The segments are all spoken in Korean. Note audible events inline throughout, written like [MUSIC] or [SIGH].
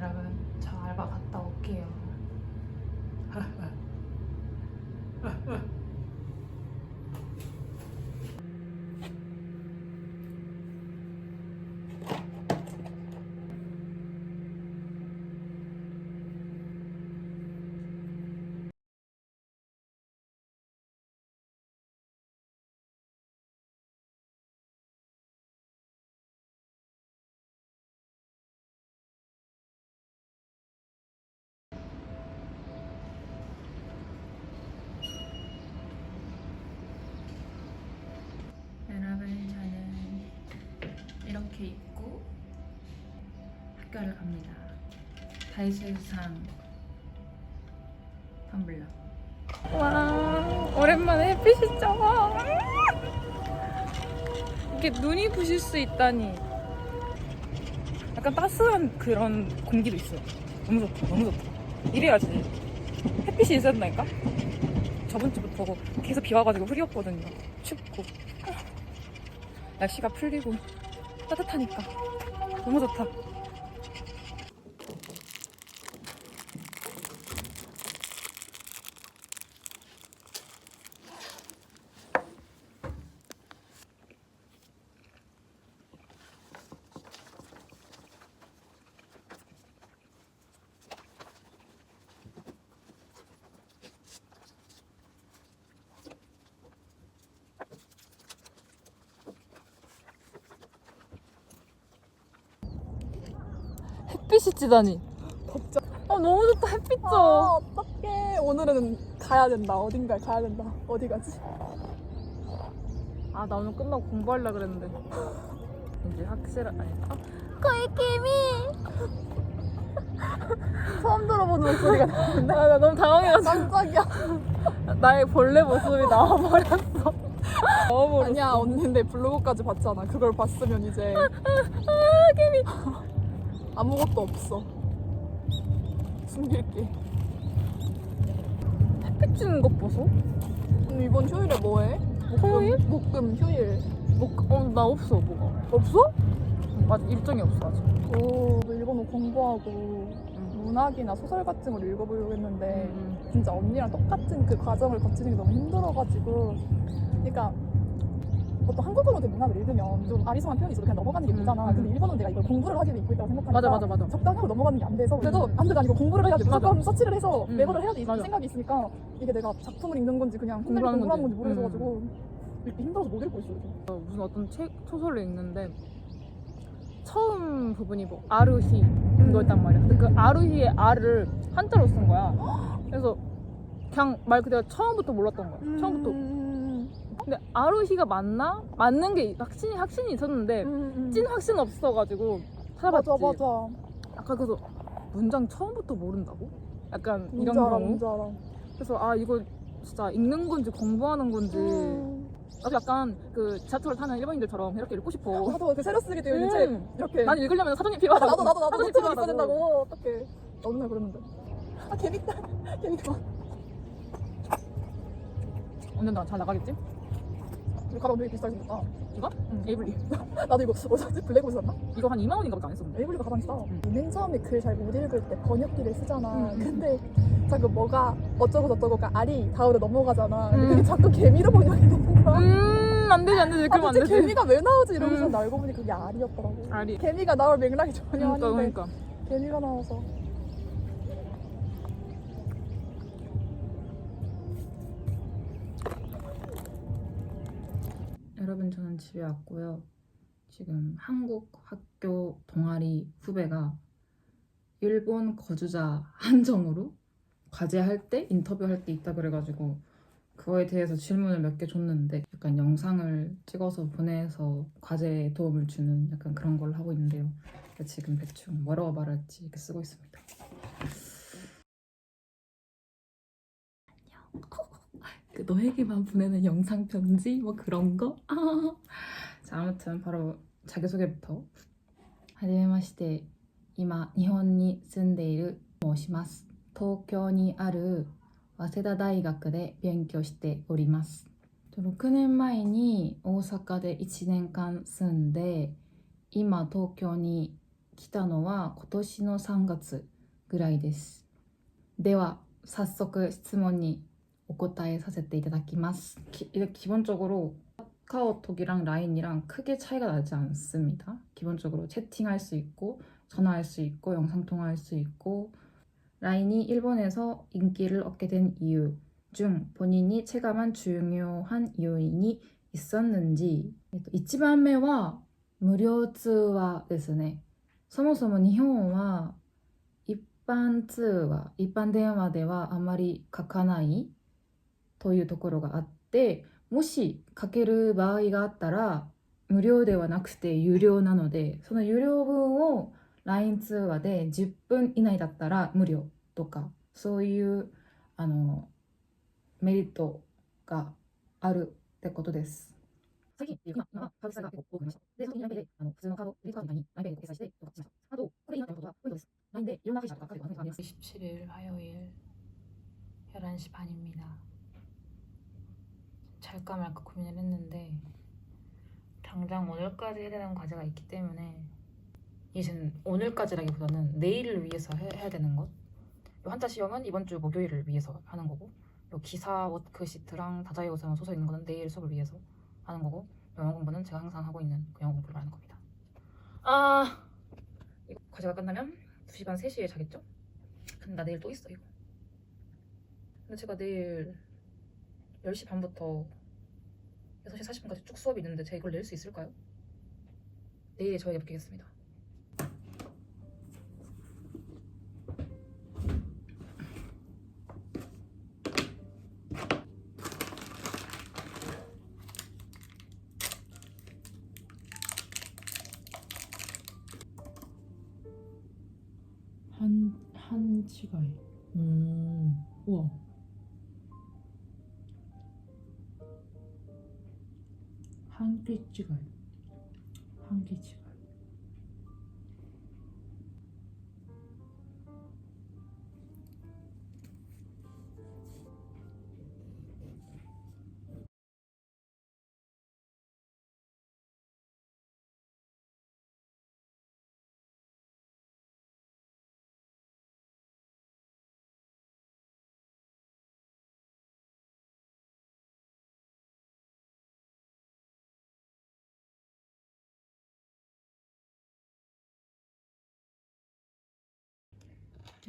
여러분 저 알바 갔다 올게요. [LAUGHS] 학교를 갑니다. 다이소상 텀블러. 와 오랜만에 햇빛이 쪄. 이게 눈이 부실 수 있다니. 약간 따스한 그런 공기도 있어. 너무 좋다, 너무 좋다. 이래야지. 햇빛이 있어야 된다니까? 저번 주부터 계속 비 와가지고 흐렸거든요. 춥고. 날씨가 풀리고 따뜻하니까 너무 좋다. 햇빛이 찌다니. 덥죠? 아 너무 좋다 햇빛 아, 져. 어떡해. 오늘은 가야 된다. 어딘가에 가야 된다. 어디 가지? 아 나 오늘 끝나고 공부하려 그랬는데. [LAUGHS] 이제 확실한 아니. 아, [LAUGHS] 처음 들어보는 목소리가 나는데. 아, 나 너무 당황해가지고 깜짝이야. 나의 벌레 모습이 나와버렸어. [LAUGHS] 나와버렸어. 아니야, 언니 근데 블로그까지 봤잖아. 그걸 봤으면 이제. 아. 아무것도 없어. 숨길 게. 햇빛 찌는 것 보소. 그럼 이번 휴일에 뭐 해? 토요일? 목금 휴일. 뭐어나 없어 뭐가. 없어? 맞아 일정이 없어 아직. 오, 너 일본어 공부하고 문학이나 소설 같은 걸 읽어보려고 했는데 음, 진짜 언니랑 똑같은 그 과정을 거치는 게 너무 힘들어가지고 그러니까 보통 한국어로 된 문학을 읽으면 좀 아리송한 표현이 있어도 그냥 넘어가는 게 음, 되잖아 음. 근데 일본어는 내가 이걸 공부를 하기 위해 입고 있다고 생각하니까 맞아 맞아 맞아. 적당히 하고 넘어가는 게 안 돼서 그래도 음. 안 돼가 아니고 공부를 해야 돼. 무조건 서치를 해서 음. 매번을 해야 돼 이 맞아. 생각이 있으니까 이게 내가 작품을 읽는 건지 그냥 공부하는 공부하는 건지 건지. 음. 모르겠어가지고 읽기 힘들어서 못 읽고 있어 요즘 어, 무슨 어떤 책 소설을 읽는데 처음 부분이 뭐 아르히 이거였단 말이야. 근데 그 아르히의 아를 한자로 쓴 거야. [GASPS] 그래서 그냥 말 그대로 처음부터 몰랐던 거야. 처음부터. 음, 근데 아르히가 맞나? 맞는 게 확신이 확신이 있었는데 음, 음. 찐 확신 없어가지고 찾아봤지. 맞아 맞아 약간 그래서 문장 처음부터 모른다고? 약간 뭔지 이런 알아 경우. 뭔지 알아 그래서 아 이거 진짜 읽는 건지 공부하는 건지 음. 나도 약간 그 지하철을 타는 일본인들처럼 이렇게 읽고 싶어. 나도 그 새로 쓰게 되어 있는 책 음. 이렇게 난 읽으려면 사전이 맞아, 필요하다고. 나도 나도 나도 사전이 노트북 있어야 필요하다고. 된다고 어떡해 나 맨날 그랬는데 아 재밌다 [LAUGHS] 재밌다 언젠 나잘 나가겠지? 우리 가방 되게 비싸게 생겼다 이거? 응. 에이블리. [LAUGHS] 나도 이거 뭐 샀지? 블랙으로 샀나? 이거 한 2만 원인가 보다 안 했었는데. 에이블리가 가방 싸 응. 맨 처음에 글 잘 못 읽을 때 번역기를 쓰잖아 응, 응. 근데 자꾸 뭐가 어쩌고 저쩌고가 알이 다음으로 넘어가잖아 근데 응. 그게 자꾸 개미로 번역이 되는 거야 음, 안 되지, 안 되지. 아 그러면 안 도대체 되지. 개미가 왜 나오지 이러면서 응. 알고 보니 그게 알이었더라고 알이. 개미가 나올 맥락이 전혀 그러니까, 아닌데 그러니까. 개미가 나와서 집에 왔고요. 지금 한국 학교 동아리 후배가 일본 거주자 한정으로 과제할 때, 인터뷰할 때 있다 그래가지고 그거에 대해서 질문을 몇 개 줬는데 약간 영상을 찍어서 보내서 과제에 도움을 주는 약간 그런 걸 하고 있는데요. 지금 대충 뭐라고 말할지 이렇게 쓰고 있습니다. 그 너에게만 보내는 영상 편지 뭐 그런 거. 아. 자 아무튼 바로 자기 소개부터. はじめまして今日本に住んでいる申します東京にある早稲田大学で勉強しております6年前に大阪で1年間住んで今東京に 来たのは今年の3月ぐらいですでは早速質問に お答えさせていただきます기, 기본적으로 카카오톡이랑 라인이랑 크게 차이가 나지 않습니다 기본적으로 채팅할 수 있고 전화할 수 있고 영상통화할 수 있고 라인이 일본에서 인기를 얻게 된 이유 중 본인이 체감한 중요한 요인이 있었는지 一番目は無料通話ですねそもそも日本は一般通話一般電話ではあまり書かない というところがあってもし書ける場合があったら無料ではなくて有料なのでその有料分を LINE 通話で10分以内だったら無料とかそういうあのメリットがあるってことです。最近、今、今、株差が多くなりました。で、その時にで、あの、普通のカード、クカードたに LINE で掲載してとかしました。あと、これ今っことは、ポイントです。LINE でいろんな会社とか書いてます。17일화요일11시반입니다 잘까 말까 고민을 했는데 당장 오늘까지 해야 되는 과제가 있기 때문에 이젠 오늘까지라기보다는 내일을 위해서 해, 해야 되는 것. 요 한자 시험은 이번 주 목요일을 위해서 하는 거고 요 기사 워크시트랑 다자이오사는 소설 있는 거는 내일 수업을 위해서 하는 거고 영어 공부는 제가 항상 하고 있는 그 영어 공부를 하는 겁니다. 아 과제가 끝나면 2시 반 3시에 자겠죠? 근데 나 내일 또 있어 이거 근데 제가 내일 10시 반부터 6시 40분까지 쭉 수업이 있는데 제가 이걸 낼 수 있을까요? 내일 저에게 맡기겠습니다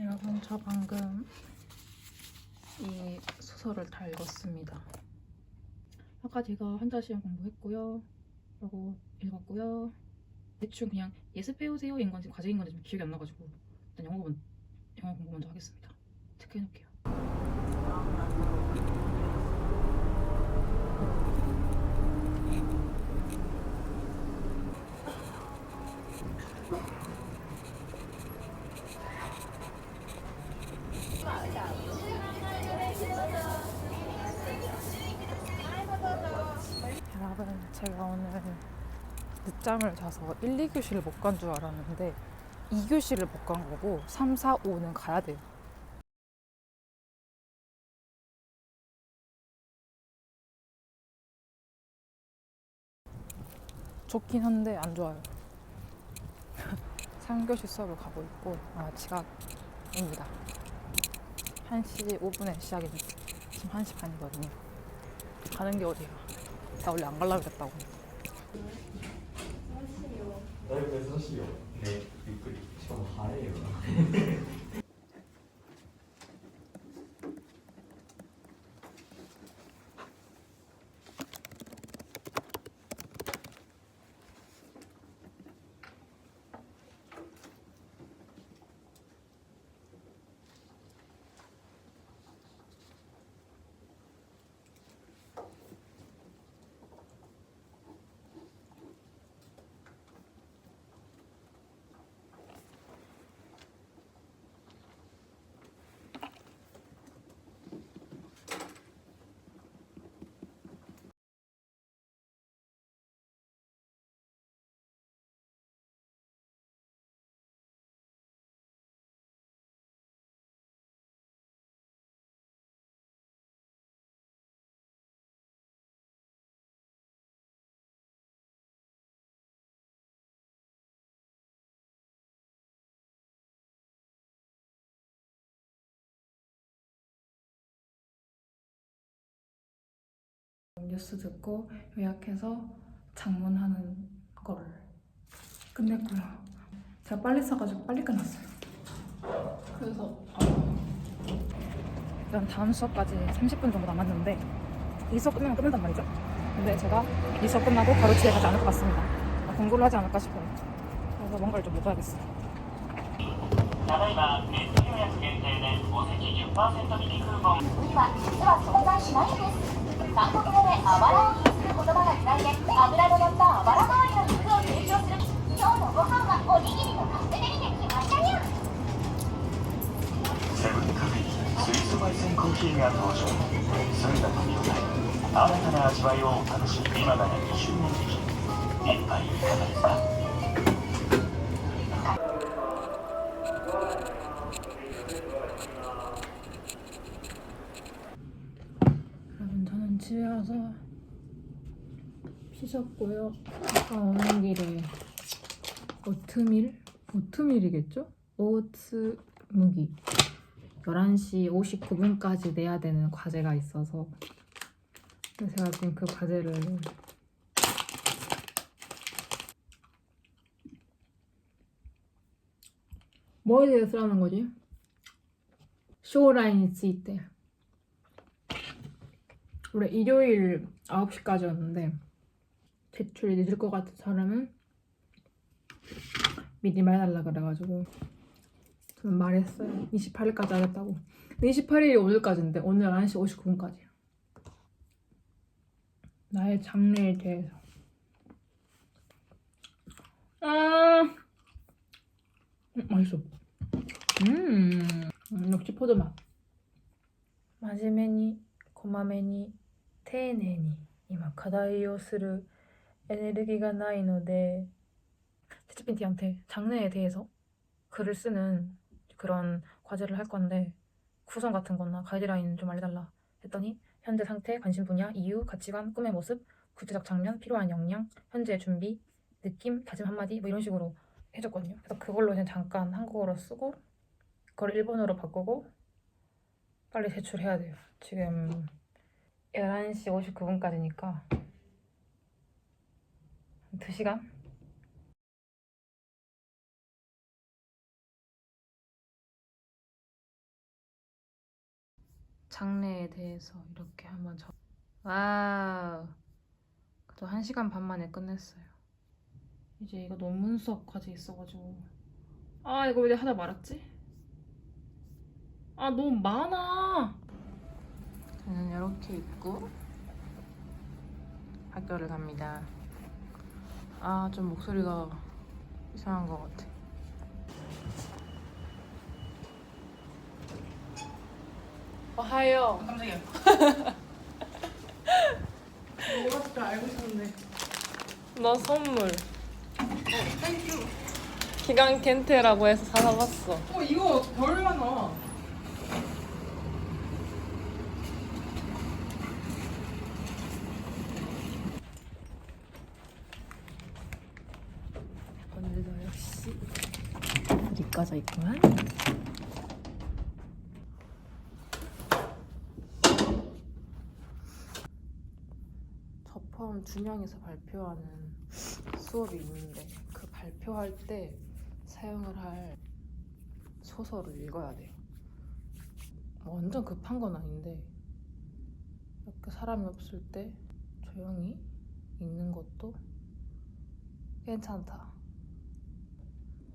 여러분 저 방금 이 소설을 다 읽었습니다. 아까 제가 한자 시험 공부했고요. 그리고 읽었고요. 대충 그냥 예습 배우세요인 건지 과제인 건지 좀 기억이 안 나가지고 일단 영어 영어 공부 먼저 하겠습니다. 체크해놓을게요 여러분 제가 오늘 늦잠을 자서 1, 2교시를 못 간 줄 알았는데 2교시를 못 간 거고 3, 4, 5는 가야 돼요. 좋긴 한데 안 좋아요. [LAUGHS] 3교시 수업을 가고 있고 아 지각입니다. 1시 5분에 시작인데 지금 1시 반이거든요. 가는 게 어디야? 나 원래 안 가려고 그랬다고. だいぶ珍しいよ。ねゆっくり。しかも早いよな 뉴스 듣고 요약해서 장문하는 걸 끝냈고요. 제가 빨리 써가지고 빨리 끝났어요. 그래서 일단 다음 수업까지 30분 정도 남았는데 이 수업 끝나면 끝난단 말이죠. 근데 제가 이 수업 끝나고 바로 집에 가지 않을 것 같습니다. 아, 공부를 하지 않을까 싶어요. 그래서 뭔가를 좀 먹어야겠어요. ただいまネット予約限定でお席10%引きクーポンには実は存在しないんです 韓国語であばらを意味する言葉が由来で油の乗ったあばら周りの肉を提供する今日のご飯はおにぎりとカップデリできましたにゃセブンカフェにスイス焙煎コーヒーが登場。澄んだ飲み応え新たな味わいをお楽しみ今なら20年。引き一杯いかがですか？ 와서 씻었고요. 아까 오는 길에 오트밀? 오트밀이겠죠? 오츠 무기 11시 59분까지 내야 되는 과제가 있어서 제가 지금 그 과제를 뭐에 대해 쓰라는 거지? 쇼라인이 쓰이때 원래 일요일 9시까지였는데 제출이 늦을 것 같은 사람은 미리 말해달라 그래가지고 저는 말했어요. 28일까지 하겠다고. 28일이 오늘까지인데 오늘 1시 59분까지야 나의 장래에 대해서. 아 음, 맛있어. 음음 역시 포도맛. 마지메니 고마메니. 丁寧に今課題をするエネルギーがないので채찌빈티한테 장래에 대해서 글을 쓰는 그런 과제를 할 건데 구성 같은 거나 가이드라인 좀 알려달라 했더니 현재 상태, 관심 분야, 이유, 가치관, 꿈의 모습, 구체적 장면, 필요한 역량, 현재의 준비, 느낌, 다짐 한마디 뭐 이런 식으로 해줬거든요. 그래서 그걸로 그냥 잠깐 한국어로 쓰고 그걸 일본어로 바꾸고 빨리 제출해야 돼요. 지금 11시 59분까지니까 2시간? 장래에 대해서 이렇게 한번 적... 와우 그래도 1시간 반 만에 끝냈어요. 이제 이거 논문 수업 과제 있어가지고 아 이거 왜 하다 말았지? 아 너무 많아 저는 이렇게 입고 학교를 갑니다. 아 좀 목소리가 이상한 것 같아. 어하요 깜짝이야. [LAUGHS] 뭐가 알고 있었는데. 너 선물. 기간 켄테라고 해서 사서 봤어. 오늘도 역시 불이 꺼져 있구만. 저 포함 두 명이서 발표하는 수업이 있는데 그 발표할 때 사용을 할 소설을 읽어야 돼요. 뭐 완전 급한 건 아닌데 이렇게 사람이 없을 때 조용히 읽는 것도 괜찮다.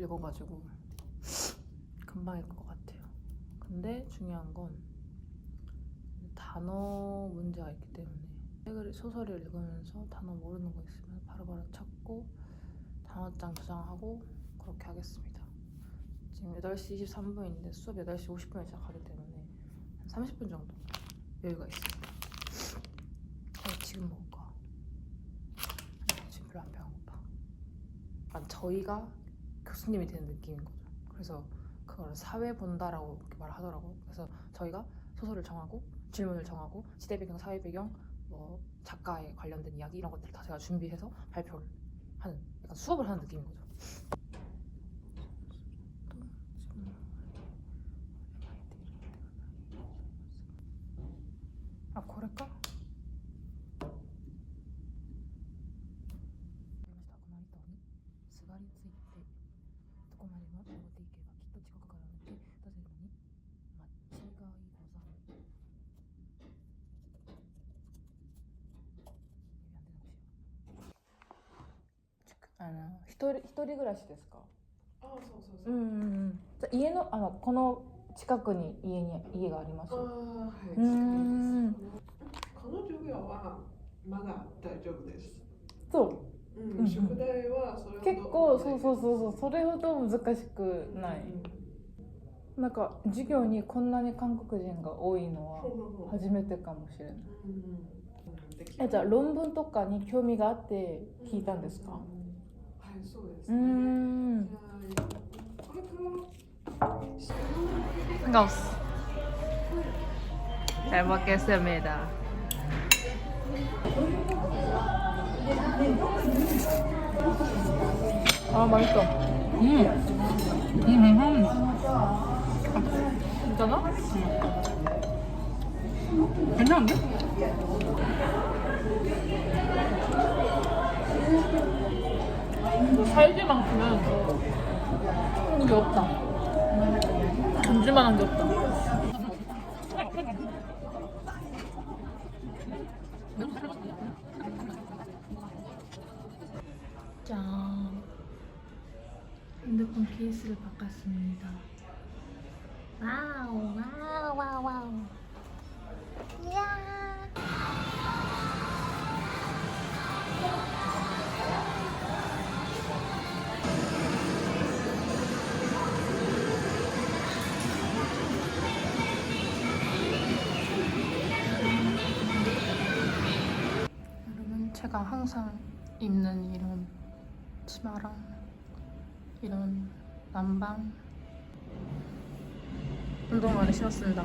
읽어가지고 금방 읽을 것 같아요. 근데 중요한 건 단어 문제가 있기 때문에 책을 소설을 읽으면서 단어 모르는 거 있으면 바로바로 찾고 단어장 저장하고 그렇게 하겠습니다. 지금 8시 23분인데 수업 8시 50분에 시작하기 때문에 한 30분 정도 여유가 있습니다. 어, 지금 먹을까? 지금 별로 안 배고파. 아, 저희가 교수님이 되는 느낌인 거죠. 그래서 그걸 사회 본다라고 말하더라고. 그래서 저희가 소설을 정하고 질문을 정하고 시대 배경, 사회 배경, 뭐 작가에 관련된 이야기 이런 것들 다 제가 준비해서 발표를 하는 약간 수업을 하는 느낌인 거죠. 아, 고를까? 一人一人暮らしですか？ああそうそうそう。う。んうん家のあのこの近くに家に家があります？ああはい。うーん。この授業はまだ大丈夫です。そう。うん、宿題はそれほど。結構そうそうそうそう。それほど難しくない、うんなんか授業にこんなに韓国人が多いのは初めてかもしれない。えじゃあ論文とかに興味があって聞いたんですか？うん 쏘였어요. 음. 생각 없어. 잘 먹겠습니다. 아 맛있어. 음. 음. 음. 음. 괜찮아? 음. 괜찮은데? 살지만큼은 그런 게 없다. 던질만한 게 없다. 짠. 핸드폰 케이스를 바꿨습니다. 와우 와우 와우 와우 제가 항상 입는 이런 치마랑 이런 남방 운동화를 신었습니다.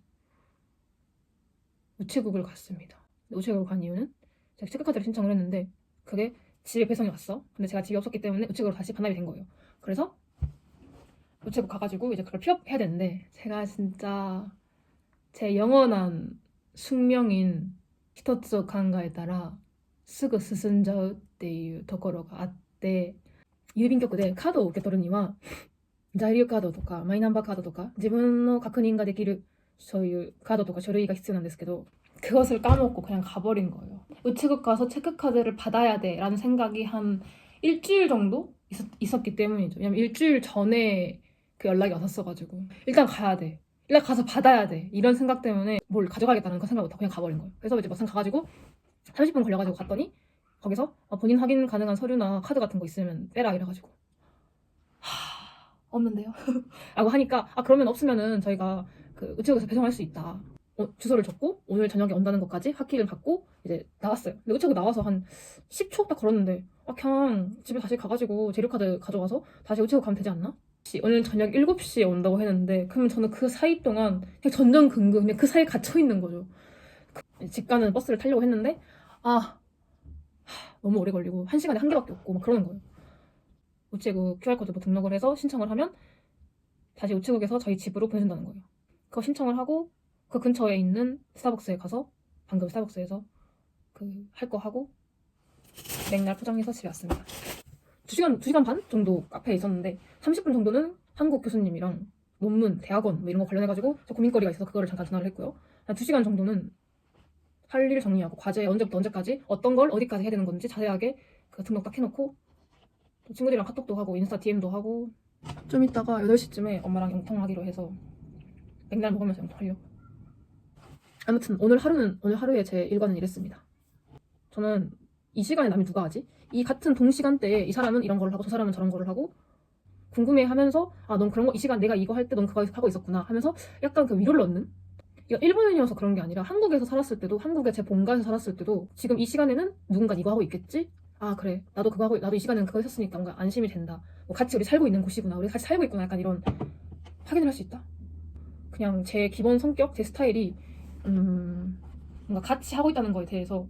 우체국을 갔습니다. 우체국을 간 이유는 제가 체크카드를 신청을 했는데 그게 집에 배송이 왔어. 근데 제가 집이 없었기 때문에 우체국으로 다시 반납이 된 거예요. 그래서 우체국 가가지고 이제 그걸 픽업해야 되는데 제가 진짜 제 영원한 숙명인 一つを考えたらすぐ進んじゃうっていうところがあって郵便局でカードを受け取るには在留カードとかマイナンバーカードとか自分の確認ができる [LAUGHS] そういうカードとか書類が必要なんですけど 그것을 까먹고 그냥 가버린 거예요. 우체국 가서 체크카드를 받아야 돼 라는 생각이 한 일주일 정도 있었, 있었기 때문이죠. 왜냐면 일주일 전에 그 연락이 왔었어가지고 일단 가야 돼. 일단 가서 받아야 돼. 이런 생각 때문에 뭘 가져가겠다는 거 생각 못하고 그냥 가버린 거예요. 그래서 이제 막상 가가지고 30분 걸려가지고 갔더니 거기서 어, 본인 확인 가능한 서류나 카드 같은 거 있으면 빼라 이래가지고 하... 없는데요? [LAUGHS] 라고 하니까 아 그러면 없으면은 저희가 그 우체국에서 배송할 수 있다. 어, 주소를 적고 오늘 저녁에 온다는 것까지 학기를 받고 이제 나왔어요. 근데 우체국 나와서 한 10초 딱 걸었는데 아 그냥 집에 다시 가가지고 재료카드 가져와서 다시 우체국 가면 되지 않나? 씨, 오늘 저녁 7시에 온다고 했는데 그러면 저는 그 사이 동안 그냥 전전긍긍 그냥 그 사이에 갇혀 있는 거죠. 그- 집 가는 버스를 타려고 했는데 아 하, 너무 오래 걸리고 한 시간에 한 개밖에 없고 막 그러는 거예요. 우체국 QR코드 뭐 등록을 해서 신청을 하면 다시 우체국에서 저희 집으로 보내준다는 거예요. 그거 신청을 하고 그 근처에 있는 스타벅스에 가서 방금 스타벅스에서 그 할 거 하고 맥날 포장해서 집에 왔습니다. 2시간, 2시간 반 정도 카페에 있었는데 30분 정도는 한국 교수님이랑 논문, 대학원 뭐 이런 거 관련해가지고 저 고민거리가 있어서 그거를 잠깐 전화를 했고요. 한 2시간 정도는 할 일 정리하고 과제 언제부터 언제까지 어떤 걸 어디까지 해야 되는 건지 자세하게 그 등록 딱 해놓고 또 친구들이랑 카톡도 하고 인스타 DM도 하고 좀 이따가 8시쯤에 엄마랑 영통하기로 해서 맥날 먹으면서 영통하려고 아무튼 오늘 하루는 오늘 하루에 제 일과는 이랬습니다. 저는 이 시간에 남이 누가 하지? 이 같은 동시간대에 이 사람은 이런 걸 하고 저 사람은 저런 거를 하고 궁금해하면서 아 넌 그런 거 이 시간 내가 이거 할 때 넌 그거 하고 있었구나 하면서 약간 그 위로를 얻는? 일본인이어서 그런 게 아니라 한국에서 살았을 때도 한국의 제 본가에서 살았을 때도 지금 이 시간에는 누군가 이거 하고 있겠지? 아 그래. 나도 그거 하고 나도 이 시간에는 그거 했었으니까 뭔가 안심이 된다. 뭐 같이 우리 살고 있는 곳이구나. 우리 같이 살고 있구나. 약간 이런 확인을 할 수 있다 그냥 제 기본 성격 제 스타일이 음 뭔가 같이 하고 있다는 거에 대해서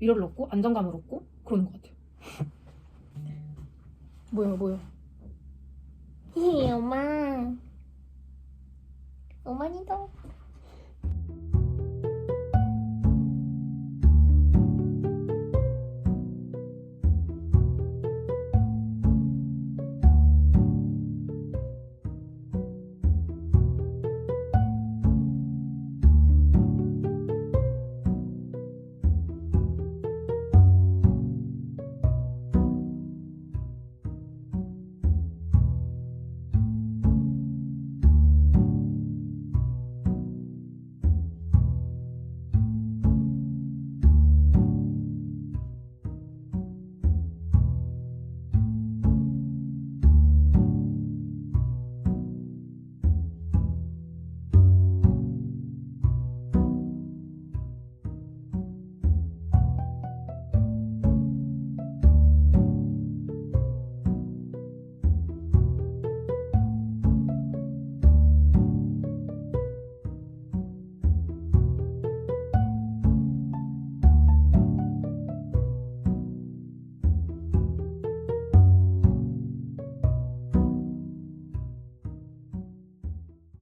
위로를 얻고 안정감을 얻고 그러는 것 같아요. 뭐요 뭐요? 히히 엄마. 엄마니도